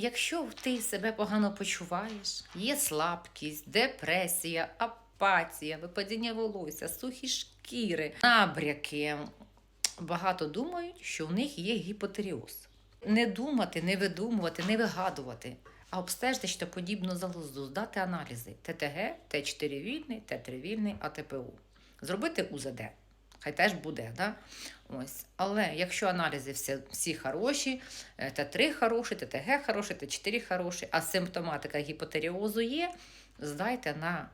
Якщо ти себе погано почуваєш, є слабкість, депресія, апатія, випадіння волосся, сухі шкіри, набряки, багато думають, що в них є гіпотеріоз. Не думати, не видумувати, не вигадувати, а обстежити щитоподібну залозу, здати аналізи ТТГ, Т4 вільний, Т3 вільний, АТПУ. Зробити УЗД. Хай теж буде, да? Ось. Але якщо аналізи всі, всі хороші, е, Т3 хороший, ТТГ хороший, Т4 хороший, а симптоматика гіпотеріозу є, здайте на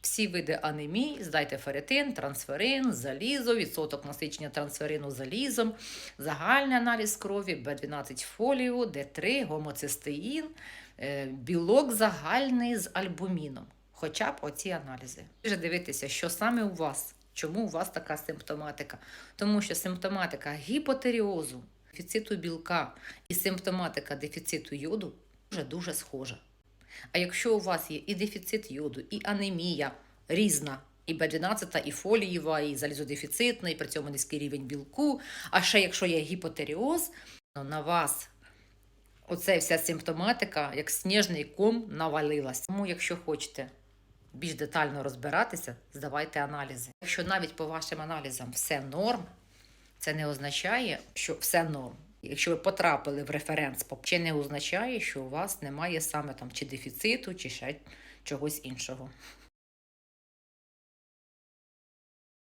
всі види анемії, здайте ферритин, трансферин, залізо, відсоток насичення трансферину залізом, загальний аналіз крові, Б12 фоліо, Д3, гомоцистеїн, е, білок загальний з альбуміном. Хоча б оці аналізи. Вже дивитися, що саме у вас, чому у вас така симптоматика. Тому що симптоматика гіпотеріозу, дефіциту білка і симптоматика дефіциту йоду дуже дуже схожа. А якщо у вас є і дефіцит йоду, і анемія різна, і Б12, і фолієва, і залізодефіцитна, і при цьому низький рівень білку, а ще якщо є гіпотеріоз, то на вас оце вся симптоматика, як сніжний ком, навалилась. Тому, якщо хочете більш детально розбиратися, здавайте аналізи. Якщо навіть по вашим аналізам все норм, це не означає, що все норм. Якщо ви потрапили в референс, ще не означає, що у вас немає саме там чи дефіциту, чи ще чогось іншого.